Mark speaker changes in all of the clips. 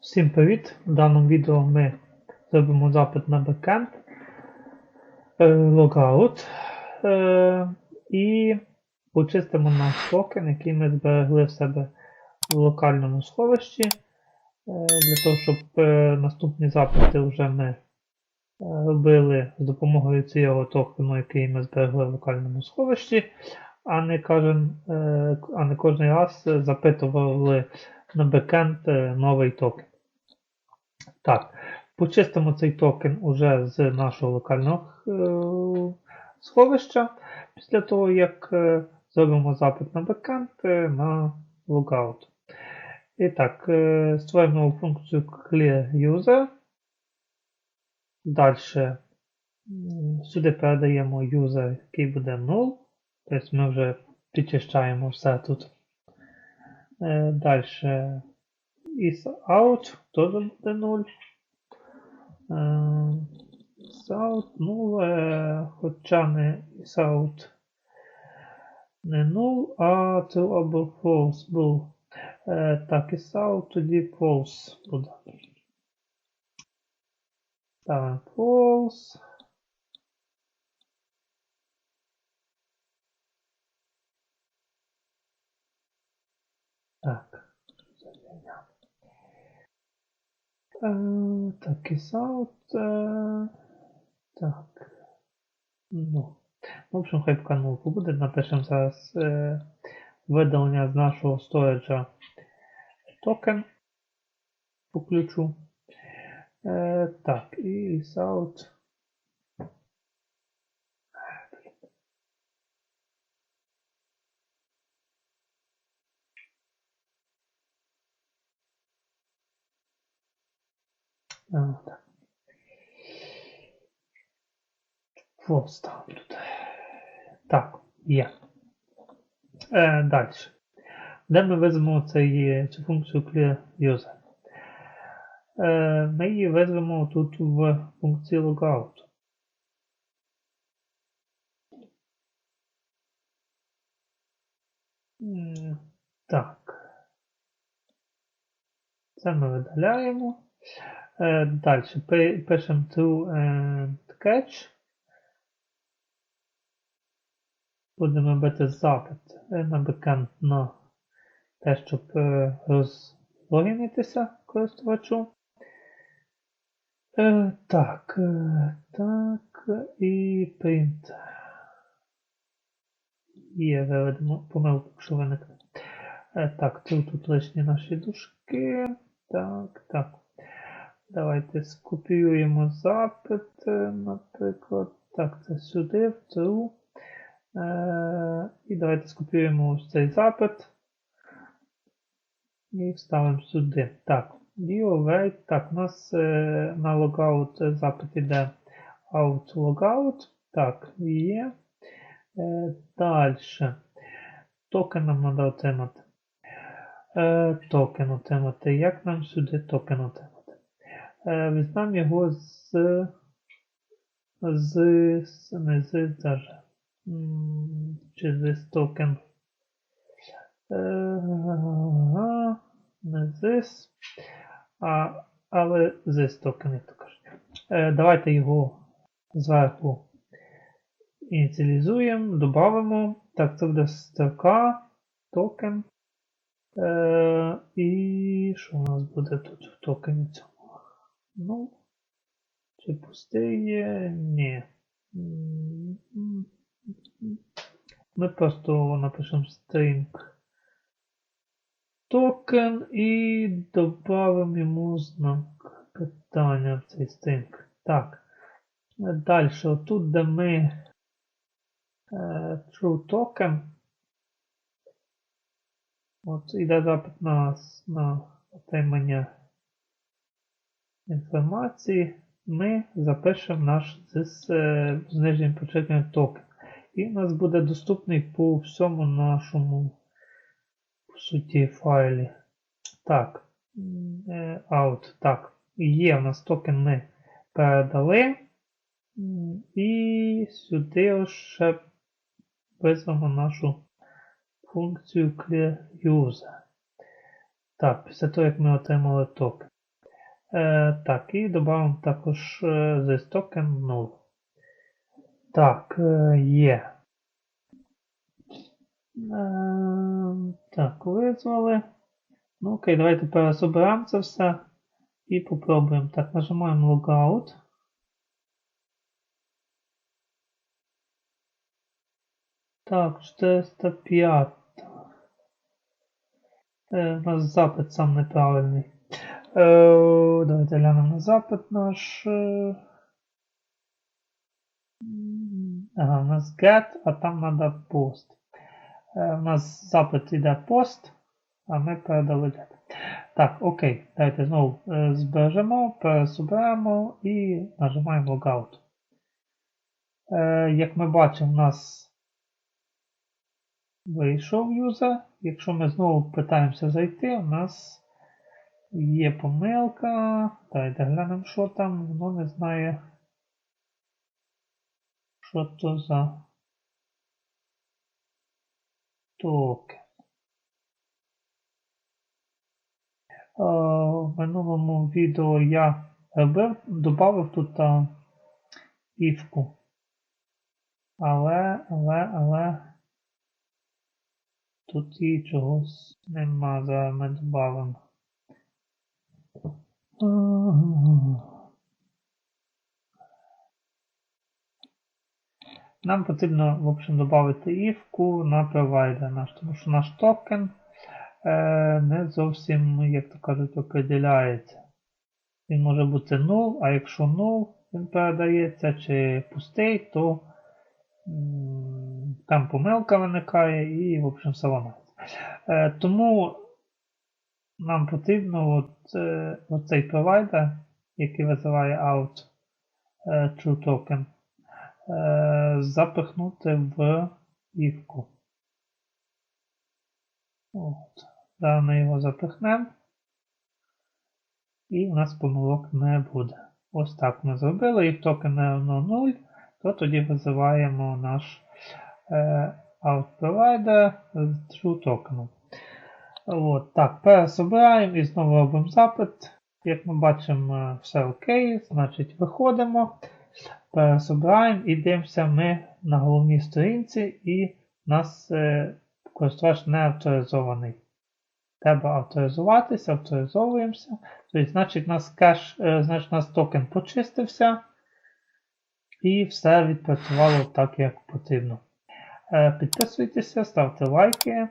Speaker 1: Всім привіт! В даному відео ми зробимо запит на бекенд, е, логаут е, і почистимо наш токен, який ми зберегли в себе в локальному сховищі. е, Для того, щоб наступні запити вже ми робили з допомогою цього токену, який ми зберегли в локальному сховищі, а не, кожен, а не кожен раз запитували на бекенд е, новий токен. Так, почистимо цей токен уже з нашого локального е, сховища, після того, як е, зробимо запит на бекенд на logout. І так, створимо функцію clear user. Далі сюди передаємо user, який буде null. Тобто ми вже підчищаємо все тут. Е, Далі is out теж буде 0. Е, is out 0, е, хоча не is out не 0, а true або false був. Так, is out тоді false буде. Ставимо false. Так. Е, так, is out. Е, так. Ну. В общем, хай поки нулку буде. Напишемо зараз е, видалення з нашого сториджа токен по ключу. Е, так, і out. А. Вот ставимо тут. Так, є. Е, далі. Де ми візьмемо цю функцію clear user? Е, ми її візьмемо тут в функції logout. Так. Це ми видаляємо. Е, Далі пишемо to and catch. Будемо робити запит е, на бекенд на те, щоб е, розлогінитися користувачу. Е, Так, е, так, і print. Є, виведемо помилку, якщо виникне. Е, Так, тут, тут лишні наші дужки. Так, так. Давайте скопіюємо запит, наприклад. Так, це сюди, в цю. Е, і давайте скопіюємо ось цей запит. І вставимо сюди. Так, await. Так, у нас е, на logout запит іде out logout. Так, є. Е, Далі. Токен нам треба отримати. Е, токен отримати. Як нам сюди токен отримати? Е, візьмемо його з, з, не з даже. Чи з токен. Е, не this, а, але this токен, як то кажуть. Е, давайте його зверху ініціалізуємо, додамо. Так, це буде строка, токен. І що у нас буде тут в токені цьому? Ну, чи пустий? Ні. Ми просто напишемо string токен і додамо йому знак питання в цей string. Так. Далі, отут, де ми е, true token. От іде запит на отримання інформації. Ми запишемо наш е, з почерпненням токен. І у нас буде доступний по всьому нашому по суті файлі. Так. м, е, Out. Так. Є у нас токен ми передали. І сюди ще визвемо нашу функцію clear user. Так, після того, як ми отримали токен. Е, так, і додамо також this token 0. Так, е, є. Е, так, визвали. Ну окей, давайте перезаберемо це все і попробуємо. Так, нажимаємо Logout. Так, 405. Е, у нас запит сам неправильний. Е, давайте глянемо на запит наш. Е, Ага, у нас get, а там треба post. Е, у нас запит іде post, а ми передали get. Так, окей, давайте знову збережемо, пересоберемо і нажимаємо Logout. Як ми бачимо, у нас вийшов юзер. Якщо ми знову питаємося зайти, у нас є помилка. Давайте глянемо, що там. Воно не знає, що то за токен. Е, В минулому відео я робив, додав тут а, івку. Але, але, але. Тут і чогось нема, зараз ми додамо. Нам потрібно, в общем, додати івку на провайдер тому що наш токен е, не зовсім, як то кажуть, определяється. Він може бути null, а якщо null він передається чи пустий, то там помилка виникає і, в общем, все. Е, тому нам потрібно от, е, оцей провайдер, який визиває out е, true token, е, запихнути в івку. От. Зараз ми його запихнемо. І у нас помилок не буде. Ось так ми зробили. І токен не равно 0, то тоді визиваємо наш е, out provider з true токеном. От, так, пересобираємо і знову робимо запит. Як ми бачимо, е, все окей, значить виходимо, пересобираємо і дивимося ми на головній сторінці, і у нас е, користувач не авторизований. Треба авторизуватися, авторизовуємося. Тобто, значить, у нас кеш, е, значить, нас токен почистився. І все відпрацювало так, як потрібно. Е, Підписуйтеся, ставте лайки,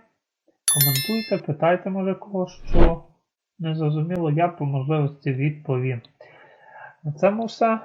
Speaker 1: коментуйте, питайте, може кого що не зрозуміло, я по можливості відповім. На цьому все.